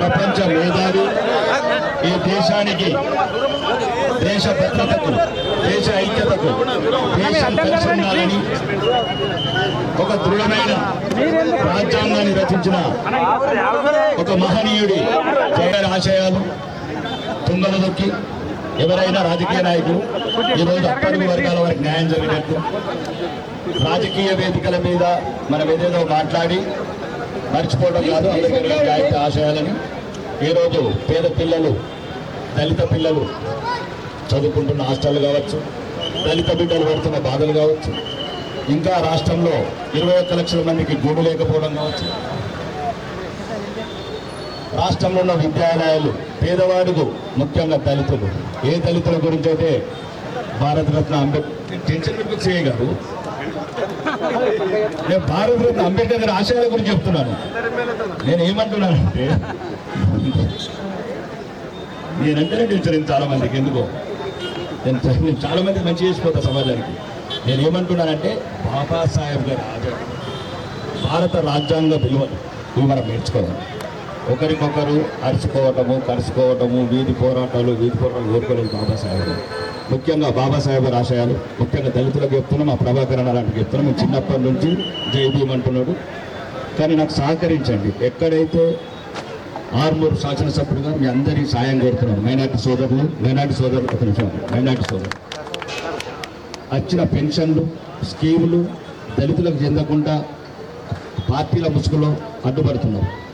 ప్రపంచ మేధావి ఈ దేశానికి దేశ భద్రతకు దేశ ఐక్యతకు దేశం కలిసి ఒక దృఢమైన రాజ్యాంగాన్ని రచించిన ఒక మహనీయుడి జగన్ ఆశయాలు తుంగలు దొక్కి ఎవరైనా రాజకీయ నాయకులు ఈరోజు అప్పటి వర్గాల వారికి న్యాయం జరిగినట్టు. రాజకీయ వేదికల మీద మనం ఏదేదో మాట్లాడి మర్చిపోవడం కాదు అందరికీ గారి ఆశయాలని. ఈరోజు పేద పిల్లలు దళిత పిల్లలు చదువుకుంటున్న హాస్టళ్ళు కావచ్చు దళిత బిడ్డలు పడుతున్న బాధలు కావచ్చు ఇంకా రాష్ట్రంలో ఇరవై ఒక్క లక్షల మందికి గూడు లేకపోవడం కావచ్చు. రాష్ట్రంలో ఉన్న విద్యాలయాలు పేదవాడుకు ముఖ్యంగా దళితులు. ఏ దళితుల గురించి అయితే భారతరత్న అంబేద్కర్ టెన్షన్ సిఐ గారు? నేను భారతరత్న అంబేద్కర్ గారి ఆశయాల గురించి చెప్తున్నాను. నేను ఏమంటున్నానంటే నేనంటేనే టెన్షన్ చాలా మందికి ఎందుకో? నేను నేను చాలా మందికి మంచి చేసిపోతా సమాజానికి. నేను ఏమంటున్నానంటే బాబాసాహెబ్ గారి ఆచారం భారత రాజ్యాంగ విలువలు ఇవి మనం నేర్చుకోవాలి. ఒకరికొకరు అరుచుకోవటము కలుసుకోవటము వీధి పోరాటాలు వీధి పోరాటాలు కోరుకోలేదు బాబాసాహెబ్. ముఖ్యంగా బాబాసాహెబ్ ఆశయాలు ముఖ్యంగా దళితులకు చెప్తున్నాం మా ప్రభాకరణ అలాంటి చెప్తున్నాం. మేము చిన్నప్పటి నుంచి జై అంటున్నాడు. కానీ నాకు సహకరించండి. ఎక్కడైతే ఆర్మూరు శాసనసభ్యుడుగా మీ అందరి సాయం కోరుతున్నాను మైనార్టీ సోదరులు మైనార్టీ సోదరులు ఒక నిమిషం మైనార్టీ సోదరులు. వచ్చిన పెన్షన్లు స్కీములు దళితులకు చెందకుండా పార్టీల ముసుగులో అడ్డుపడుతున్నారు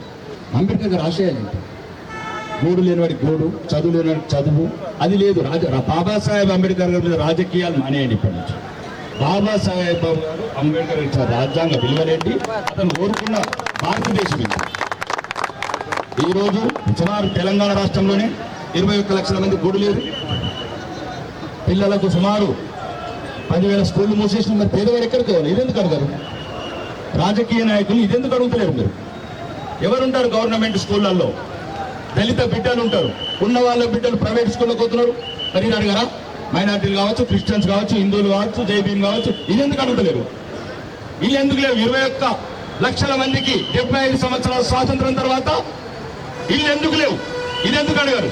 అంబేద్కర్ గారు ఆశయాలు ఏంటి? గూడు లేనివాడి గోడు చదువు లేనివాడి చదువు అది లేదు. రాజ బాబాసాహెబ్ అంబేద్కర్ గారి మీద రాజకీయాలు మానేయండి ఇప్పటి నుంచి. బాబాసాహెబ్ గారు అంబేద్కర్ ఇచ్చిన రాజ్యాంగ విలువలేంటి? అతను కోరుకున్న భారతదేశం ఏంటి ఈరోజు సుమారు తెలంగాణ రాష్ట్రంలోనే ఇరవై ఒక్క లక్షల మంది గూడు లేదు. పిల్లలకు సుమారు పదివేల స్కూళ్ళు మూసేసిన మరి పేదవారు ఎక్కడికి పోవాలి? ఇదెందుకు అడగారు? రాజకీయ నాయకులు ఇదెందుకు అడుగుతలేరు మీరు? ఎవరుంటారు గవర్నమెంట్ స్కూళ్ళల్లో? దళిత బిడ్డలు ఉంటారు. ఉన్న వాళ్ళ బిడ్డలు ప్రైవేట్ స్కూల్లోకి పోతున్నారు మరి అడగరా మైనార్టీలు కావచ్చు క్రిస్టియన్స్ కావచ్చు హిందువులు కావచ్చు జైబీన్ కావచ్చు ఇది ఎందుకు అడుగుతలేరు? వీళ్ళు ఎందుకు లేవు ఇరవై ఒక్క లక్షల మందికి డెబ్బై ఐదు సంవత్సరాల స్వాతంత్రం తర్వాత ఇల్లు ఎందుకు లేవు? ఇది ఎందుకు అడగారు?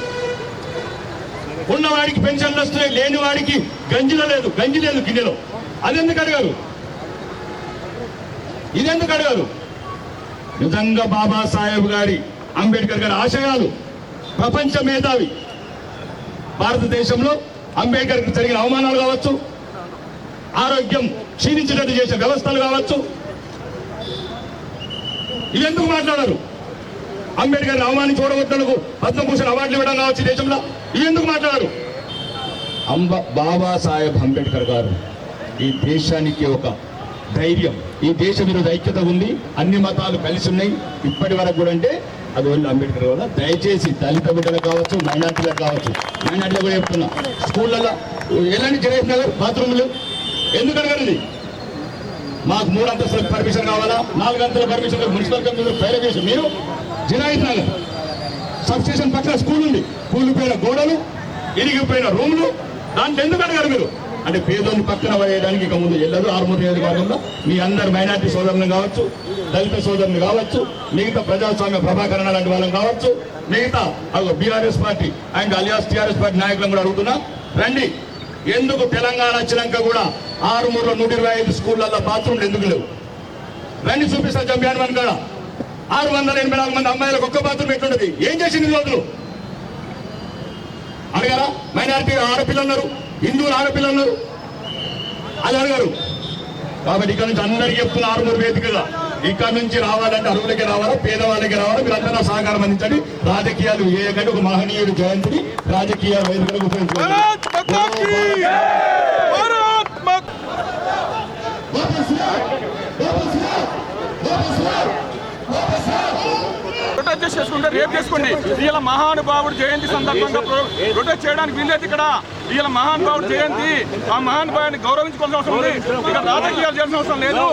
ఉన్నవాడికి పెన్షన్లు వస్తున్నాయి లేని వాడికి గంజిలో లేదు గంజి లేదు గిన్నెలో. అదెందుకు అడగారు? ఇదెందుకు అడగారు? నిజంగా బాబాసాహెబ్ గారి అంబేద్కర్ గారి ఆశయాలు ప్రపంచ మేధావి. భారతదేశంలో అంబేద్కర్ జరిగిన అవమానాలు కావచ్చు ఆరోగ్యం క్షీణించినట్టు చేసే వ్యవస్థలు కావచ్చు. ఇవెందుకు మాట్లాడారు? అంబేద్కర్ అవమానించి ఓడగొట్టడానికి పద్మభూషణ్ అవార్డులు ఇవ్వడం కావచ్చు దేశంలో. ఇవెందుకు మాట్లాడారు? అంబ బాబాసాహెబ్ అంబేద్కర్ గారు ఈ దేశానికి ఒక ధైర్యం. ఈ దేశ విరోధ ఐక్యత ఉంది అన్ని మతాలు కలిసి ఉన్నాయి. ఇప్పటి వరకు కూడా అంటే అది ఓన్లీ అంబేద్కర్ వల్ల దయచేసి దళిత బిడ్డలకు కావచ్చు మైనార్టీలకు కావచ్చు. మైనార్టీలకు కూడా చెప్తున్నా. స్కూళ్ళల్లో ఎలాంటి జగన్ నగర్ బాత్రూములు. ఎందుకు అడగండి? మాకు మూడు అంతస్తులకు పర్మిషన్ కావాలా? నాలుగు అంతల పర్మిషన్ మున్సిపల్ కమిషన్ ఫైర్ చేసి మీరు జినాయిత్ నగర్ పక్కన స్కూల్ ఉంది. కూలిపోయిన గోడలు ఇరిగిపోయిన రూమ్లు. దాంట్లో ఎందుకు అడగారు మీరు? అంటే పేదోని పక్కన వేయడానికి ఇక ముందు వెళ్ళదు ఆరుమూరు నియోజకవర్గంలో మీ అందరు మైనార్టీ సోదరులు కావచ్చు దళిత సోదరులు కావచ్చు మిగతా ప్రజాస్వామ్య ప్రభాకరణ లాంటి వాళ్ళని కావచ్చు మిగతా BRS party and alias TRS party నాయకులను కూడా అడుగుతున్నా. రండి. ఎందుకు తెలంగాణ వచ్చినాక కూడా ఆరుమూరులో నూట ఇరవై ఐదు స్కూళ్ళల్లో బాత్రూమ్లు ఎందుకు లేవు? రండి చూపిస్తా చంపాను మన కాడ. ఆరు వందల ఎనభై నాలుగు మంది అమ్మాయిలకు ఒక్క బాత్రూమ్ ఎట్లుండదు ఏం చేసింది రోజులు? అడగారా? మైనారిటీ ఆడపిల్లలు ఉన్నారు. హిందువులు ఆడపిల్లలు అది అడగారు. కాబట్టి ఇక్కడ నుంచి అందరికీ చెప్తున్న ఆరుమూరు వేదికగా. ఇక్కడ నుంచి రావాలంటే అరువులకి రావాలా పేదవాళ్ళకి రావాలా మీరందరూ సహకారం అందించండి. రాజకీయాలు చేయకండి ఒక మహనీయుడు జయంతిని రాజకీయ వేదికలకు అడ్జస్ట్ చేసుకుంటే రేపు చేసుకోండి ఇలా మహానుభావుడు జయంతి సందర్భంగా ప్రో- ప్రొటెస్ట్ చేయడానికి వీల్లేదు ఇక్కడ ఇలా మహానుభావుడు జయంతి ఆ మహానుభావుని గౌరవించుకోవాల్సిన అవసరం ఉంది ఇక రాజకీయాలు చేయాల్సిన అవసరం లేదు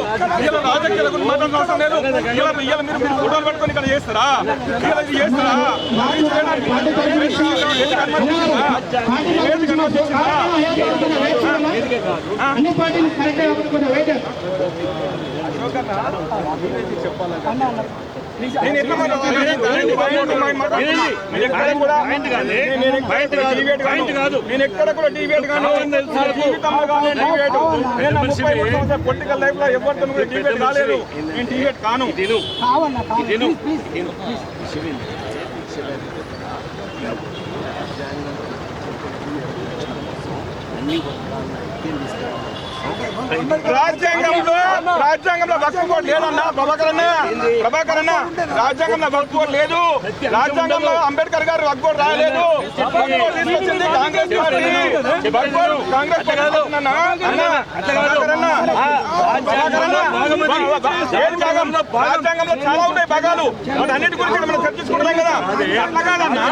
ఇలా రాజకీయాల గురించి మాట్లాడాల్సిన అవసరం లేదు ఇలా ఇలా మీరు మీరు ఫోటోలు పెట్టుకొని ఇక్కడ చేస్తారా ఇలా ఇది చేస్తారా? అన్ని పార్టీలు కరెక్ట్ వెయిట్ నేను ఎట్లా మాట్లాడుతున్నాను? ఎక్కడ కూడా డిబేట్ కాను. జీవితంలో కాను నేను డిబేట్. నేను నా ముప్పై మూడు సంవత్సరాల పొలిటికల్ లైఫ్లో ఎవరితో కూడా డిబేట్ కాలేదు నేను డిబేట్ కాను. రాజ్యాంగంలో రాజ్యాంగంలో వక్ఫ్ కోడ్ లేదన్నా ప్రభాకరన్న ప్రభాకరన్న రాజ్యాంగంలో వక్ఫ్ కోడ్ లేదు. రాజ్యాంగంలో అంబేద్కర్ గారు వక్ఫ్ కోడ్ రాయలేదు వక్ఫ్ బోర్డు తీసుకొచ్చింది కాంగ్రెస్ పార్టీ. వక్ఫ్ బోర్డు కాంగ్రెస్ రాజ్యాంగంలో చాలా ఉన్నాయి భాగాలు. వాటి అన్నిటి గురించి మనం చర్చించుకుంటున్నాం కదా. అట్లా కాదన్నా.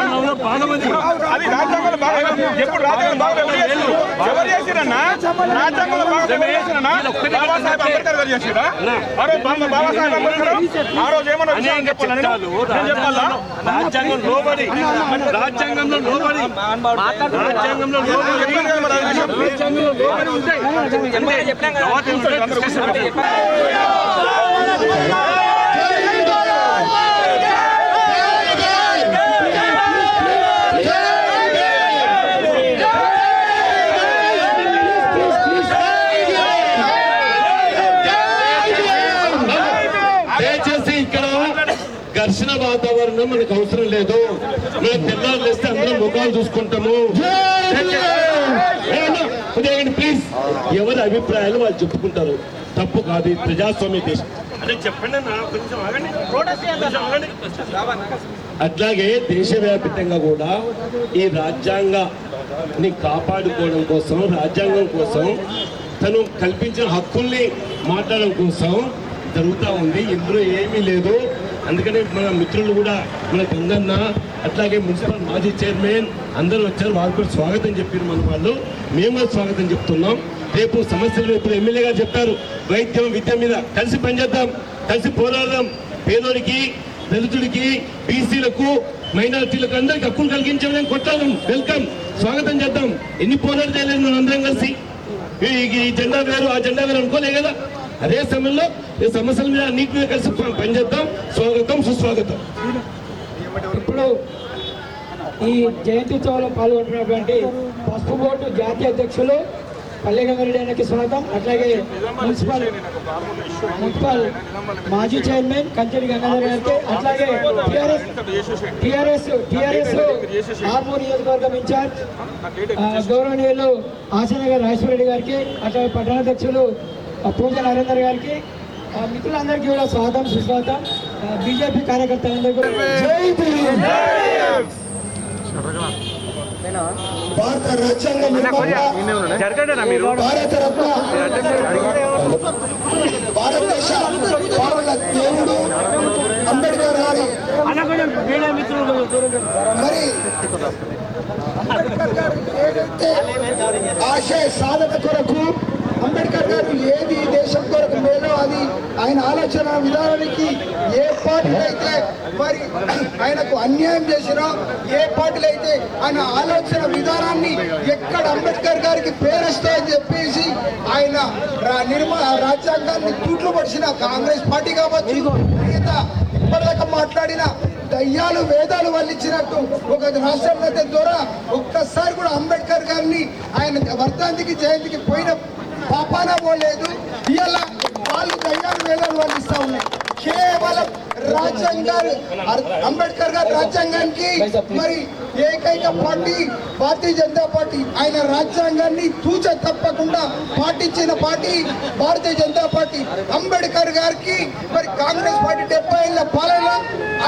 అది రాజ్యాంగంలో భాగం. ఎప్పుడు రాజ్యాంగం భాగం? ఎవరు చేసిరు ఎవరు చేసిరన్నా రాజ్యాంగంలో చేసిరన్నా బాబాసాహెబ్ అంబేద్కర్ గారు చేసిరా? అరే బాబా బాబాసాహెబ్ అంబేద్కర్ ఆ రోజు ఏమన్నా విషయం చెప్పాలా నేను? నేను చెప్పాలా? రాజ్యాంగం లోబడి రాజ్యాంగంలో లోబడి రాజ్యాంగంలో లోబడి. చెప్పాను కదా మరి ఆ విషయం. రాజ్యాంగంలో లోబడి ఉంటాయి తర్వాత ఉంటాయి, అందరూ కూర్చోండి. దయచేసి ఇక్కడ ఘర్షణ వాతావరణం మనకు అవసరం లేదు. మనం తెల్లారు లేస్తే అందరం ముఖాలు చూసుకుంటాము. ప్లీజ్ ఎవరి అభిప్రాయాలు వాళ్ళు చెప్పుకుంటారు? తప్పు కాదు ఇది ప్రజాస్వామ్య దేశం. అదే చెప్పండి అట్లాగే దేశవ్యాప్తంగా కూడా ఈ రాజ్యాంగాన్ని కాపాడుకోవడం కోసం రాజ్యాంగం కోసం తను కల్పించిన హక్కుల్ని మాట్లాడడం కోసం జరుగుతూ ఉంది. ఇందులో ఏమీ లేదు. అందుకనే మన మిత్రులు కూడా మన గంగన్న అట్లాగే మున్సిపల్ మాజీ చైర్మన్ అందరూ వచ్చారు. వాళ్ళు కూడా స్వాగతం చెప్పారు మన వాళ్ళు. మేము కూడా స్వాగతం చెప్తున్నాం. రేపు సమస్యలు ఇప్పుడు ఎమ్మెల్యే గారు చెప్పారు. వైద్యం విద్య మీద కలిసి పనిచేద్దాం కలిసి పోరాడదాం. పేదోడికి దళితుడికి బీసీలకు మైనారిటీలకు అందరికి హక్కులు కలిగించడం కొట్టాలం వెల్కమ్ స్వాగతం చేద్దాం. ఎన్ని పోరాటం చేయలేదు మనం అందరం కలిసి? ఈ జెండా వేరు ఆ జెండా వేరు అనుకోలే కదా? అదే సమయంలో ఈ సమస్యల మీద అన్నిటి కలిసి పనిచేద్దాం. స్వాగతం సుస్వాగతం. ఇప్పుడు ఈ జయంతి ఉత్సవంలో పాల్గొంటున్నటువంటి పసుపు బోర్డు జాతీయ అధ్యక్షులు పల్లె గంగారెడ్డి స్వాగతం. అట్లాగే మున్సిపల్ మున్సిపల్ మాజీ చైర్మన్ కంచెడి గంగాధర్ గారికి అట్లాగే టిఆర్ఎస్ టిఆర్ఎస్ టిఆర్ఎస్ ఆర్మూర్ నియోజకవర్గం ఇన్ఛార్జ్ గౌరవనీయులు ఆశనగర్ రాజేశ్వరరెడ్డి గారికి అట్లాగే పట్టణాధ్యక్షులు పూజ నరేందర్ గారికి ఆ, మిత్రులందరికీ కూడా స్వాగతం సుస్వాగతం. బీజేపీ కార్యకర్తలందరికీ కూడా. భారత రాజ్యాంగ నిర్మాత భారత రత్న భారతదేశ దేవుడు అంబేద్కర్ గారి. మరి అంబేద్కర్ గారు ఏదైతే ఆశయ సాధన కొరకు అంబేద్కర్ గారు ఏది దేశం కొరకు మేలో అది ఆయన ఆలోచన విధానానికి ఏ పార్టీలు అయితే మరి ఆయనకు అన్యాయం చేసినా ఏ పార్టీలు అయితే ఆయన ఆలోచన విధానాన్ని ఎక్కడ అంబేద్కర్ గారికి పేరుస్తాయని చెప్పేసి ఆయన నిర్మా రాజ్యాంగాన్ని తూట్లు పడిచిన కాంగ్రెస్ పార్టీ కావచ్చు. మిగతా ఇప్పటిదాకా మాట్లాడిన దయ్యాలు వేదాలు వల్లించినట్టు ఒక రాష్ట్రంలో అయితే ద్వారా ఒక్కసారి కూడా అంబేద్కర్ గారిని ఆయన వర్ధంతికి జయంతికి పోయిన పాపాన పోలేదు. ఇవాళ వాళ్ళు దయ్యాలు వేదాలు వల్లిస్తా ఉన్నాయి. కేవలం రాజ్యాంగారు అంబేద్కర్ గారు రాజ్యాంగానికి మరి ఏకైక పార్టీ భారతీయ జనతా పార్టీ. ఆయన రాజ్యాంగాన్ని తూచ తప్పకుండా పాటించిన పార్టీ భారతీయ జనతా పార్టీ. అంబేద్కర్ గారికి మరి కాంగ్రెస్ పార్టీ డెబ్బై ఏళ్ళ పాలన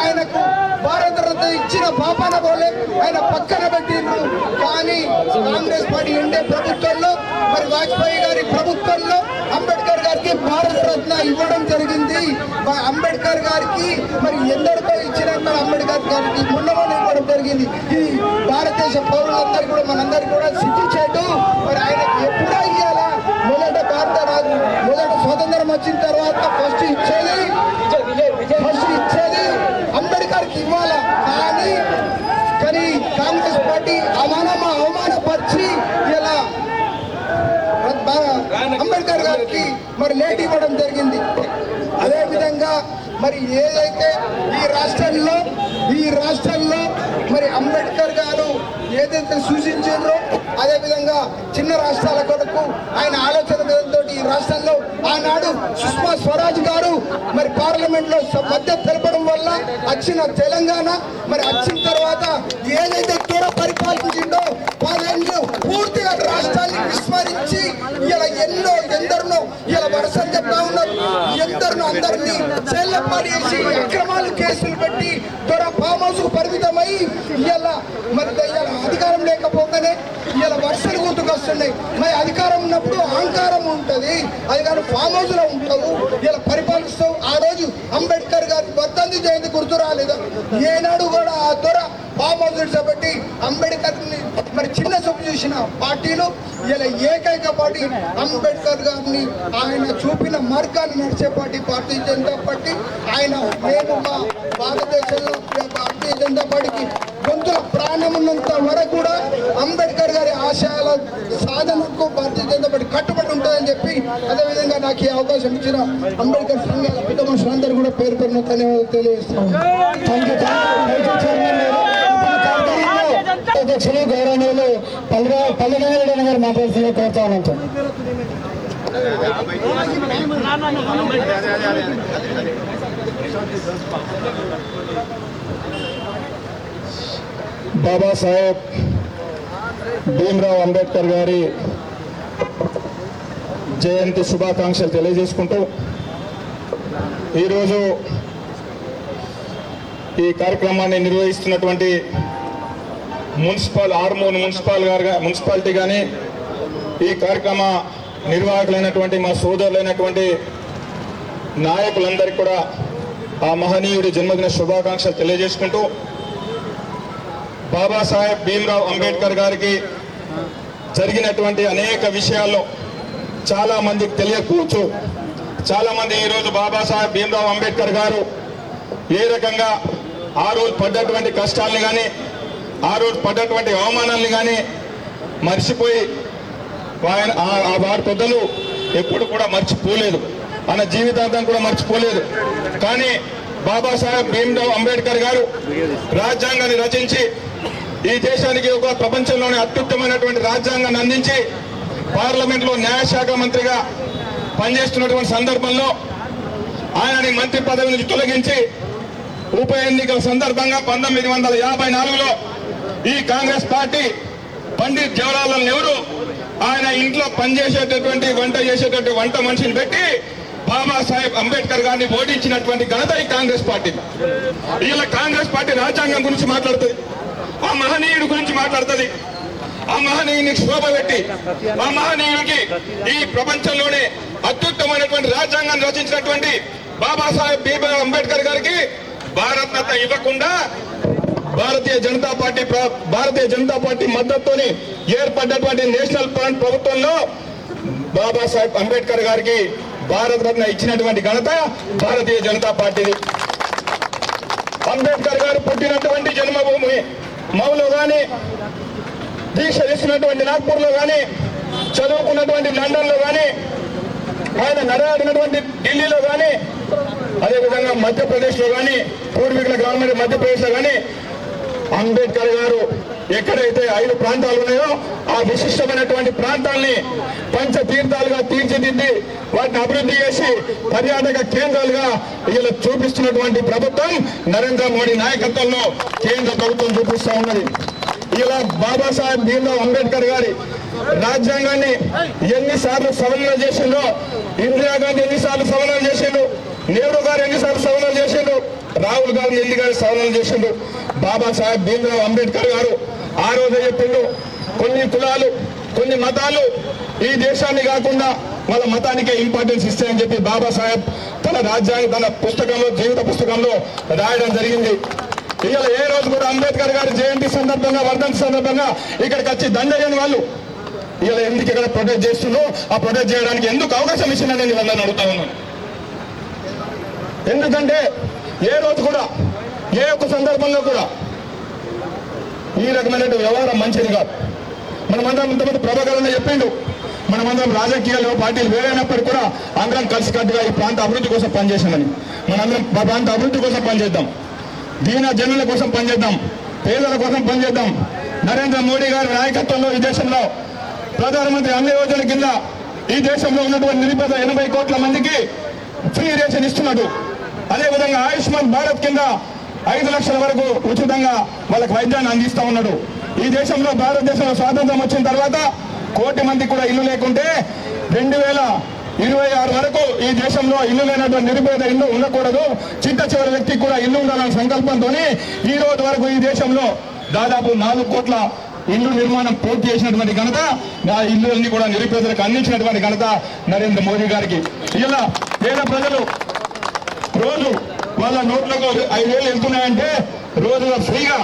ఆయనకు భారత రత్న ఇచ్చిన పాపన పోలే ఆయన పక్కన పెట్టిండ్రు. కానీ కాంగ్రెస్ పార్టీ ఉండే ప్రభుత్వంలో మరి మరి వాజ్పేయి గారి ప్రభుత్వంలో అంబేద్కర్ గారికి భారత భారతరత్న ఇవ్వడం జరిగింది. అంబేద్కర్ గారికి మరి ఎందరితో ఇచ్చినాక అంబేద్కర్ గారికి మొన్నమని ఇవ్వడం జరిగింది. ఇది భారతదేశ పౌరులందరికీ కూడా మనందరికీ కూడా సిద్ధించేటు మరి ఆయనకి ఎప్పుడో ఇవ్వాలా మొదట భారత రాజు మొదట స్వతంత్రం వచ్చిన తర్వాత ఫస్ట్ ఇచ్చేది ఫస్ట్ ఇచ్చేది అంబేద్కర్కి ఇవ్వాలా కానీ కానీ కాంగ్రెస్ పార్టీ అవమానం అవమానపరిచి ఇలా స్పీకర్ గారికి మరి లేట్ ఇవ్వడం జరిగింది. అదే విధంగా మరి ఏదైతే ఈ రాష్ట్రంలో ఈ రాష్ట్రంలో మరి అంబేద్కర్ గారు ఏదైతే సూచించారో అదే విధంగా చిన్న రాష్ట్రాల కొరకు ఆయన ఆలోచన విధంతో ఈ రాష్ట్రంలో ఆనాడు సుష్మా స్వరాజ్ గారు మరి పార్లమెంట్లో మద్దతు తెలపడం వల్ల వచ్చిన తెలంగాణ మరి వచ్చిన తర్వాత ఏదైతే త్వర పరిపాలించిందో పదేళ్ళు పూర్తిగా రాష్ట్రాన్ని విస్మరించి ఇలా ఎన్నో ఎందరినో ఇలా వరుసలు చెప్తా ఉన్నారు. ఎందరినో అందరినీ జైల్లో అక్రమాలు కేసులు పెట్టి త్వర ఫామ్ హౌస్కు పరిమితమై ఇలా మరి ఇలా అధికారం లేకపోగానే ఇలా వర్షాలు గుర్తుకొస్తున్నాయి మరి అధికారం ఉన్నప్పుడు అహంకారం ఉంటుంది. అధికారం ఫామ్ హౌస్లో ఉంటావు ఇలా పరిపాలిస్తావు ఆ గాంధీ జయంతి గుర్తు రాలేదు. ఏనాడు కూడా ఆ త్వర ఫామ్ పెట్టి అంబేద్కర్ని మరి చిన్న చేసిన పార్టీలు ఇలా ఏకైక పార్టీ అంబేద్కర్ గారిని ఆయన చూపిన మార్గాన్ని నడిచే పార్టీ భారతీయ జనతా పార్టీ. ఆయన నేను మా భారతదేశంలో భారతీయ జనతా పార్టీకి గొంతుల ప్రాణం ఉన్నంత వరకు కూడా అంబేద్కర్ గారి ఆశయాల సాధనకు భారతీయ జనతా పార్టీ కట్టుబడి ఉంటుందని చెప్పి అదేవిధంగా నాకు ఈ అవకాశం ఇచ్చిన అంబేద్కర్ సంఘాల పెద్ద మనుషులందరూ కూడా పేరు పేరున ధన్యవాదాలు తెలియజేస్తున్నాను. అధ్యక్షులు గౌరవనీయులు పల్లె పల్లెనారాయణ గారు మాట్లాడుతున్న కోరుతా ఉన్నాం బాబాసాహెబ్ భీమ్రావ్ అంబేద్కర్ గారి జయంతి శుభాకాంక్షలు తెలియజేసుకుంటూ ఈరోజు ఈ కార్యక్రమాన్ని నిర్వహిస్తున్నటువంటి మున్సిపల్ ఆర్మూర్ మున్సిపల్ గారు మున్సిపాలిటీ కానీ ఈ కార్యక్రమ నిర్వాహకులైనటువంటి మా సోదరులైనటువంటి నాయకులందరికీ కూడా ఆ మహనీయుడి జన్మదిన శుభాకాంక్షలు తెలియజేసుకుంటూ బాబాసాహెబ్ భీమ్రావ్ అంబేద్కర్ గారికి జరిగినటువంటి అనేక విషయాల్లో చాలా మందికి తెలియకపోవచ్చు చాలా మంది ఈరోజు బాబాసాహెబ్ భీమ్రావ్ అంబేద్కర్ గారు ఏ రకంగా ఆ రోజు పడ్డటువంటి కష్టాలను కానీ ఆ రోజు పడ్డటువంటి అవమానాలను కానీ మర్చిపోయి ఆయన ఆ- వారి పెద్దలు ఎప్పుడు కూడా మర్చిపోలేదు. ఆయన జీవితాంతం కూడా మర్చిపోలేదు. కానీ బాబాసాహెబ్ భీమ్రావ్ అంబేద్కర్ గారు రాజ్యాంగాన్ని రచించి ఈ దేశానికి ఒక ప్రపంచంలోనే అత్యుత్తమైనటువంటి రాజ్యాంగాన్ని అందించి పార్లమెంట్లో న్యాయశాఖ మంత్రిగా పనిచేస్తున్నటువంటి సందర్భంలో ఆయనని మంత్రి పదవి నుంచి తొలగించి ఉప ఎన్నికల సందర్భంగా పంతొమ్మిది వందల యాభై నాలుగులో ఈ కాంగ్రెస్ పార్టీ పండిత్ జవహర్లాల్ నెహ్రూ ఆయన ఇంట్లో పనిచేసేటటువంటి వంట చేసేటటువంటి వంట మనిషిని పెట్టి బాబాసాహెబ్ అంబేద్కర్ గారిని ఓడించినటువంటి ఘనత ఈ కాంగ్రెస్ పార్టీ వీళ్ళ కాంగ్రెస్ పార్టీ రాజ్యాంగం గురించి మాట్లాడుతుంది. ఆ మహనీయుడి గురించి మాట్లాడుతుంది. ఆ మహనీయుని శోభ పెట్టి ఆ మహనీయుడికి ఈ ప్రపంచంలోనే అత్యుత్తమైనటువంటి రాజ్యాంగాన్ని రచించినటువంటి బాబాసాహెబ్ భీమ్రావ్ అంబేద్కర్ గారికి భారత్ రత్న ఇవ్వకుండా భారతీయ జనతా పార్టీ భారతీయ జనతా పార్టీ మద్దతుతోని ఏర్పడ్డటువంటి నేషనల్ ఫ్రంట్ ప్రభుత్వంలో బాబాసాహెబ్ అంబేద్కర్ గారికి భారత రత్న ఇచ్చినటువంటి ఘనత భారతీయ జనతా పార్టీది. అంబేద్కర్ గారు పుట్టినటువంటి జన్మభూమి మౌలో కానీ దీక్ష చేస్తున్నటువంటి నాగ్పూర్లో చదువుకున్నటువంటి లండన్లో ఆయన నడవాడినటువంటి ఢిల్లీలో కానీ అదేవిధంగా మధ్యప్రదేశ్లో కానీ పూర్వీకుల గవర్నమెంట్ మధ్యప్రదేశ్లో అంబేద్కర్ గారు ఎక్కడైతే ఐదు ప్రాంతాలు ఉన్నాయో ఆ విశిష్టమైనటువంటి ప్రాంతాల్ని పంచ తీర్థాలుగా తీర్చిదిద్ది వాటిని అభివృద్ధి చేసి పర్యాటక కేంద్రాలుగా ఇలా చూపిస్తున్నటువంటి ప్రభుత్వం నరేంద్ర మోడీ నాయకత్వంలో కేంద్ర ప్రభుత్వం చూపిస్తూ ఉన్నది. ఇలా బాబాసాహెబ్ భీమ్రావ్ అంబేద్కర్ గారి రాజ్యాంగాన్ని ఎన్నిసార్లు సవరణ చేసిందో ఇందిరాగాంధీ ఎన్నిసార్లు సవరణ చేసిండు నెహ్రూ గారు ఎన్నిసార్లు సవరణ చేసిండు రాహుల్ గాంధీ ఎల్లి గారు సవరణ చేసిండు బాబాసాహెబ్ భీమరావు అంబేద్కర్ గారు ఆ రోజు చెప్పిండు. కొన్ని కులాలు కొన్ని మతాలు ఈ దేశాన్ని కాకుండా వాళ్ళ మతానికే ఇంపార్టెన్స్ ఇస్తాయని చెప్పి బాబాసాహెబ్ తన రాజ్యాంగ తన పుస్తకంలో జీవిత పుస్తకంలో రాయడం జరిగింది. ఇవాళ ఏ రోజు కూడా అంబేద్కర్ గారి జయంతి సందర్భంగా వర్ధంతి సందర్భంగా ఇక్కడికి వచ్చి దండయ్యని వాళ్ళు ఇవాళ ఎందుకు ఇక్కడ ప్రొటెక్ట్ చేస్తుందో ఆ ప్రొటెక్ట్ చేయడానికి ఎందుకు అవకాశం ఇచ్చిందని నేను వాళ్ళని అడుగుతా ఉన్నాను. ఎందుకంటే ఏ రోజు కూడా ఏ ఒక్క సందర్భంలో కూడా ఈ రకమైన వ్యవహారం మంచిది కాదు. మనమందరం ఇంతమంది ప్రభాకరణ చెప్పిండు మనమందరం రాజకీయాలు పార్టీలు వేరైనప్పటికీ కూడా అందరం కలిసికట్టుగా ఈ ప్రాంత అభివృద్ధి కోసం పనిచేసామని మనందరం మా ప్రాంత అభివృద్ధి కోసం పనిచేద్దాం దీన జనుల కోసం పనిచేద్దాం పేదల కోసం పనిచేద్దాం. నరేంద్ర మోడీ గారి నాయకత్వంలో ఈ దేశంలో ప్రధానమంత్రి అన్న యోజన కింద ఈ దేశంలో ఉన్నటువంటి నిరుపేద ఎనభై కోట్ల మందికి ఫ్రీ రేషన్ ఇస్తున్నాడు. అదేవిధంగా ఆయుష్మాన్ భారత్ కింద ఐదు లక్షల వరకు ఉచితంగా వాళ్ళకి వైద్యాన్ని అందిస్తూ ఉన్నాడు. ఈ దేశంలో భారతదేశంలో స్వాతంత్రం వచ్చిన తర్వాత కోటి మంది కూడా ఇల్లు లేకుంటే రెండు వేల ఇరవై ఆరు వరకు ఈ దేశంలో ఇల్లు లేనటువంటి నిరుపేద ఇల్లు ఉండకూడదు. చిట్ట చివరి వ్యక్తికి కూడా ఇల్లు ఉండాలనే సంకల్పంతో ఈ రోజు వరకు ఈ దేశంలో దాదాపు నాలుగు కోట్ల ఇల్లు నిర్మాణం పూర్తి చేసినటువంటి ఘనత నా ఇల్లు అన్ని కూడా నిరుపేదలకు అందించినటువంటి ఘనత నరేంద్ర మోదీ గారికి. ఇలా పేద ప్రజలు రోజు వాళ్ళ నోట్లకు ఐదేళ్ళు వెళ్తున్నాయంటే రోజుగా ఫ్రీగా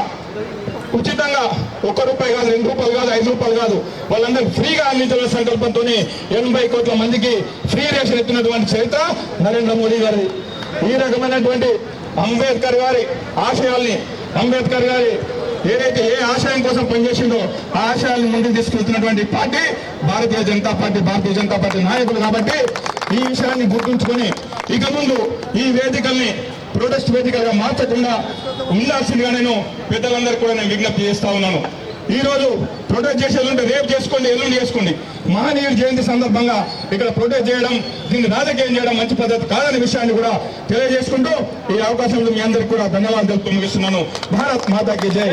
ఉచితంగా ఒక్క రూపాయి కాదు రెండు రూపాయలు కాదు ఐదు రూపాయలు కాదు. వాళ్ళందరూ ఫ్రీగా అందించాలనే సంకల్పంతో ఎనభై కోట్ల మందికి ఫ్రీ రేషన్ ఎత్తినటువంటి చరిత్ర నరేంద్ర మోడీ గారి ఈ రకమైనటువంటి అంబేద్కర్ గారి ఆశయాల్ని అంబేద్కర్ గారి ఏదైతే ఏ ఆశయం కోసం పనిచేసిందో ఆ ఆశయాలను ముందుకు తీసుకెళ్తున్నటువంటి party Bharatiya Janata party Bharatiya Janata party నాయకులు కాబట్టి ఈ విషయాన్ని గుర్తుంచుకొని ఇక ముందు ఈ వేదికల్ని ప్రొటెస్ట్ వేదికగా మార్చకుండా ఉండాల్సిందిగా నేను పెద్దలందరూ కూడా నేను విజ్ఞప్తి చేస్తా ఉన్నాను. ఈ రోజు ప్రొటెస్ట్ చేసేదంటే రేపు చేసుకోండి ఎల్లుండి చేసుకోండి. మహనీయుడు జయంతి సందర్భంగా ఇక్కడ ప్రొటెస్ట్ చేయడం దీన్ని రాజకీయం చేయడం మంచి పద్ధతి కాదనే విషయాన్ని కూడా తెలియజేసుకుంటూ ఈ అవకాశంలో మీ అందరికీ కూడా ధన్యవాదాలు తెలుపుతూ ముగిస్తున్నాను భారత్ మాతాకి జై.